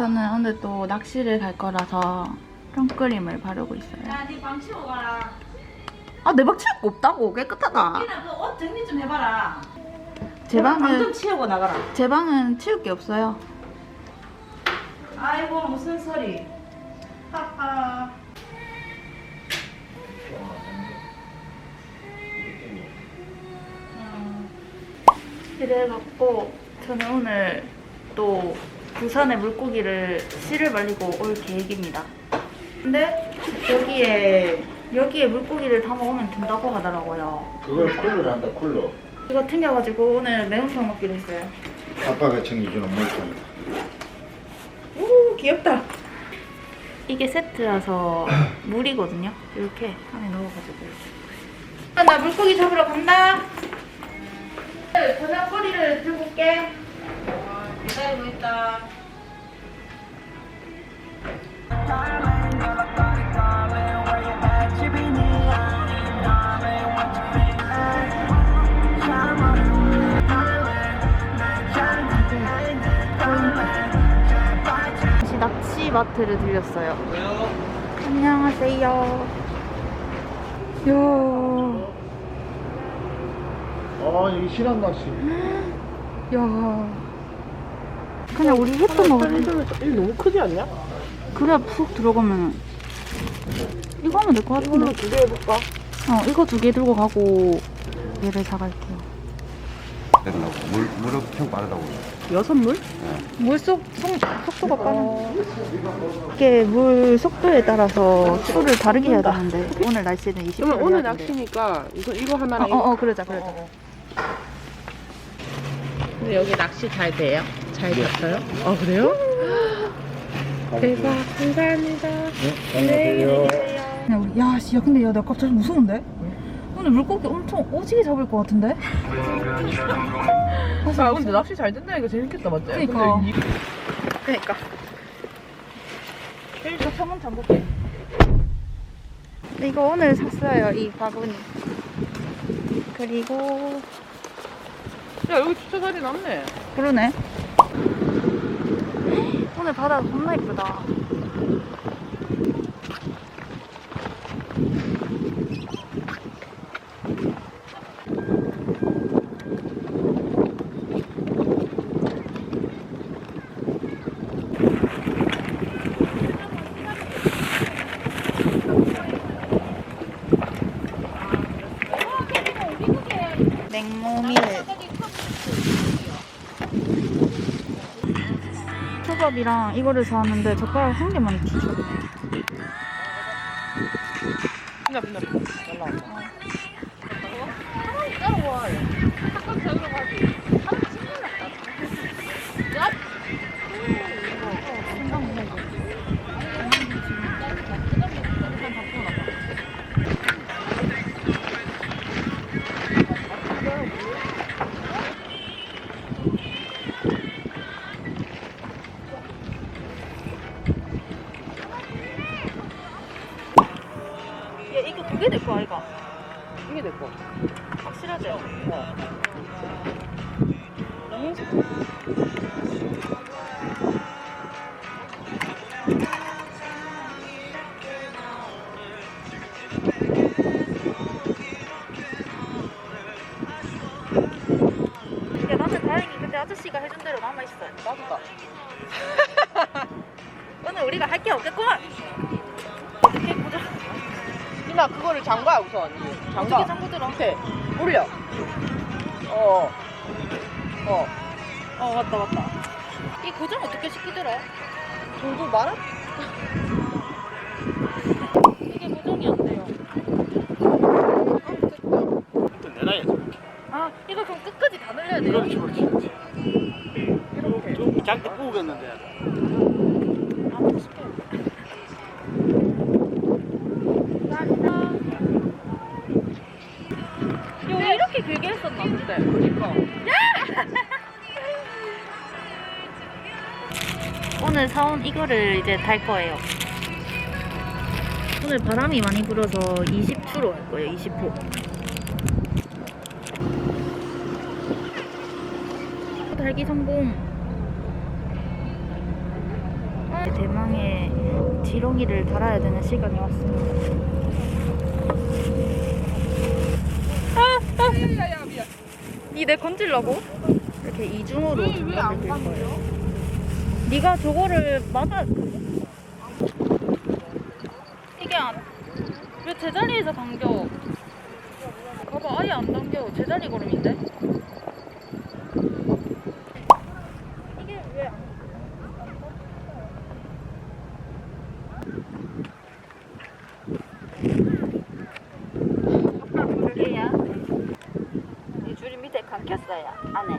저는 오늘 또 낚시를 갈 거라서 선크림을 바르고 있어요. 야, 네방 치워 가라. 아, 내 방 치울 거 없다고. 깨끗하다. 그옷 정리 좀 해봐라. 제 방좀 방은, 치우고 나가라. 제 방은 치울 게 없어요. 아이고 무슨 소리. 하하. 이래갖고 저는 오늘 또 부산에 물고기를 씨를 말리고 올 계획입니다. 근데 여기에 여기에 물고기를 담아 오면 된다고 하더라고요. 그걸 쿨러를 한다 쿨러 이거 튕겨가지고 오늘 매운탕 먹기로 했어요. 아빠가 챙겨주는 물건 오 귀엽다. 이게 세트라서 물이거든요. 이렇게 안에 넣어가지고. 아, 나 물고기 잡으러 간다. 저녁거리를 들고 올게. 기다리고 있다. 다시 낚시 마트를 들렸어요. 안녕하세요. 야, 아 여기 실한 낚시 야. 그냥 우리 햇도 먹을래. 이 너무 크지 않냐? 그래 푹 들어가면 이거 하면 될것 같은데. 두 개 해볼까? 어, 이거 두 개 들고 가고 얘를 사갈게요. 된다고 물 물을 켜고 빠르다고 여섯 물? 물속 속도가 빠른. 이게 물 속도에 따라서 추를 다르게 해야 되는데 오늘 날씨는 20도. 그러면 오늘 낚시니까 이거 이거 하나랑 이거. 어어 어, 그러자 그러자. 근데 여기 낚시 잘 돼요? 잘 됐어요? 어 그래요? 대박 감사합니다. 네 안녕하세요 야, 씨, 야, 근데 야, 나 갑자기 무서운데? 오늘 물고기 엄청 오지게 잡을 것 같은데? 아 근데 낚시 잘 된다니까 재밌겠다 맞지? 그러니까. 근데 이- 그니까. 일단 한번 잠볼게. 이거 오늘 샀어요, 이 바구니. 그리고, 야 여기 주차 자리 남네. 그러네. 오늘 바다 겁나 이쁘다. 초밥이랑 이거를 사왔는데 젓가락 한 개만 주셨네 빛나 빛나 빛나. 올라온다. 야 야 나는 다행히 근데 아저씨가 해준 대로 남아있어 나도다. 오늘 우리가 할 게 없겠구만 어떻게 보자 희나 그거를 잠가 우선. 잠가. 어떻게 잠고 들어 밑에 올려. 어. 어. 어 맞다 맞다 이 고정 어떻게 시키더라? 돌도 말아? 이게 고정이 안 돼요 일단 내놔야지 아 이거 그럼 끝까지 다 늘려야 돼요? 그렇지 그렇지 그렇지 이렇게. 좀 작게 뽑겠는데 아 먹고 싶어 야 이렇게 길게 했었나 근데 그러니까. 오늘 사온 이거를 이제 달 거예요. 오늘 바람이 많이 불어서 20초로 할 거예요. 20호. 달기 성공. 대망의 지렁이를 달아야 되는 시간이 왔습니다. 니내 건질라고? 이렇게 이중으로 왜안 건져? 네가 저거를 막아 이게 안, 왜 제자리에서 당겨? 봐봐 아예 안 당겨 제자리 걸음인데? 이게 왜 안? 이게야? 이 줄이 밑에 감겼어요 안에.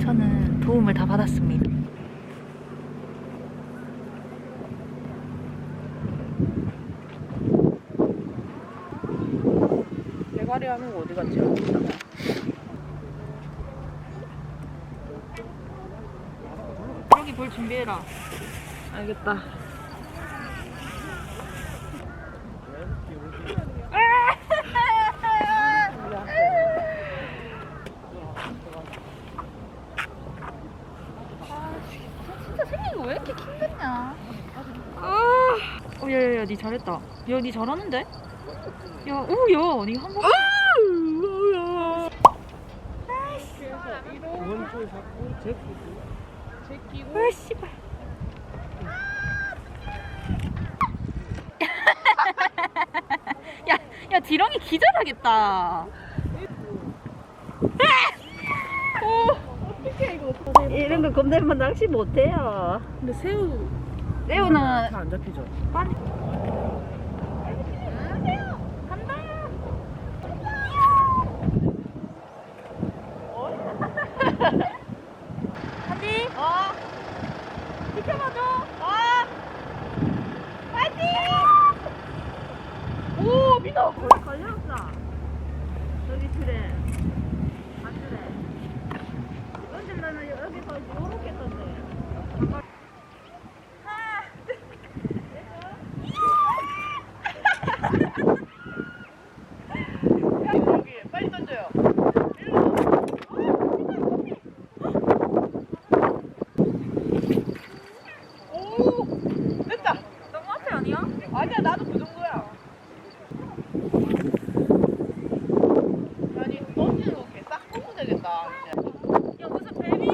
저는 도움을 다 받았습니다. 대가리 하는 거 어디 갔지? 여기 볼 준비해라. 알겠다. 진짜 생긴 거 왜 이렇게 킹받냐? 아, 어, 야, 야, 야, 니 잘했다. 야, 니 잘하는데? 야, 오, 야, 니 한 번. 오른쪽에 자꾸 제끼고 제끼고 아, 씨발. 야, 야, 지렁이 기절하겠다. 이런 거 겁내면 낚시 못해요. 근데 새우 새우는 잘안 잡히죠? 빨리. 한디. 어. 지켜봐줘. 어. 파이팅. 오, 민호. 걸렸어. 여기 줄에. 안 줄에. 언제는 여기서 요렇게 떴네. 빨리 던져요. 오, 됐다. 너무 앞에 아니야? 아니야, 나도 그 정도야. 아니, 던지는 거 이렇게 싹 꽂으면 되겠다. 이제. 야, 무슨 뱀이?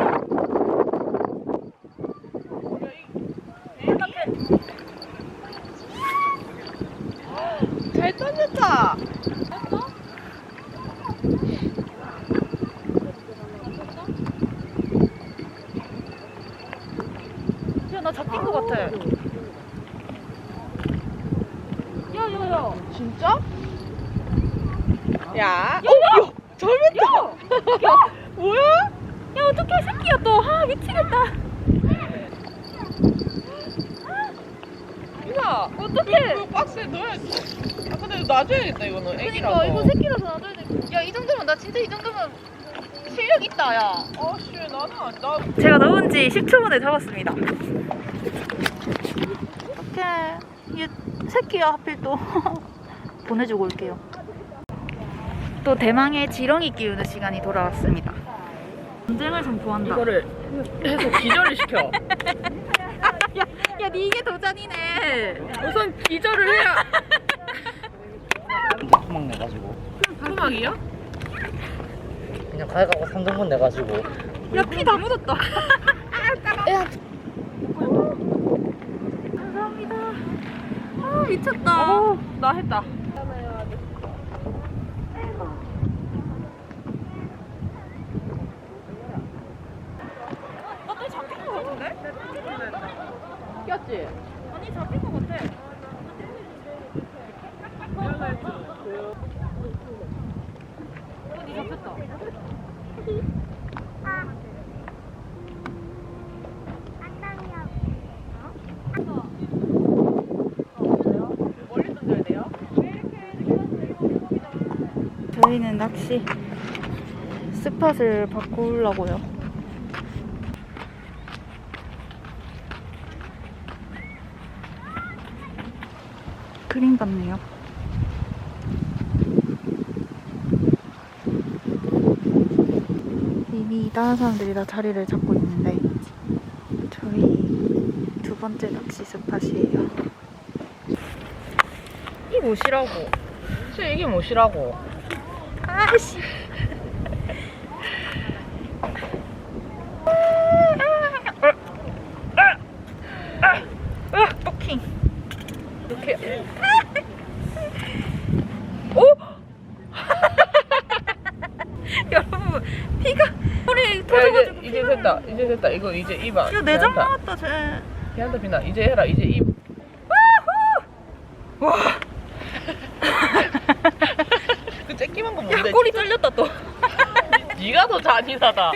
잘 던졌다. 야, 나 잡힌 거 같아. 야, 야, 야. 진짜? 야. 어, 야, 잘 뱉다. 야, 뭐야? 야, 어떡해, 새끼야, 또. 아, 미치겠다. 이나. 어떡해. 그 박스에 넣어야지. 아, 근데 이거 놔줘야겠다, 이거는. 애기라서. 그러니까, 이거 새끼라서 놔둬야 돼. 야, 이 정도면, 나 진짜 이 정도면 실력 있다, 야. 아, 씨, 나는 안, 나. 제가 넣은 지 10초 만에 잡았습니다. 어떡해. 얘 새끼야, 하필 또. 보내주고 올게요. 또 대망의 지렁이 끼우는 시간이 돌아왔습니다. 전쟁을 선포한다. 이거를 해서 기절을 시켜. 야, 야, 니 이게 도전이네. 우선 기절을 해야. 토막 내가지고 토막이요? 그냥 가져가고 상금분 내가지고 야, 피 다 묻었다. 야. 감사합니다. 아, 미쳤다. 어, 나 했다. 나또 잡힌 거 같은데? 꼈지? 아니, 잡힌 거 같아. 어디 잡혔다. 저희는 낚시 스팟을 바꾸려고요. 그림 같네요. 이미 다른 사람들이 다 자리를 잡고 있는데 저희 두 번째 낚시 스팟이에요. 이 못이라고. 쟤 이게 못이라고. 아씨. 토킹. 이렇게. 오! 여러분 피가 소리 야, 터져가지고 이제, 이제 됐다. 이거 이제 입안. 이거 내장 나왔다 쟤. 피한다 피나. 이제 해라. 이제 입. 와. 그 쬐끼만 건 뭔데? 야 꼬리 잘렸다 또. 네가 더 잔인하다.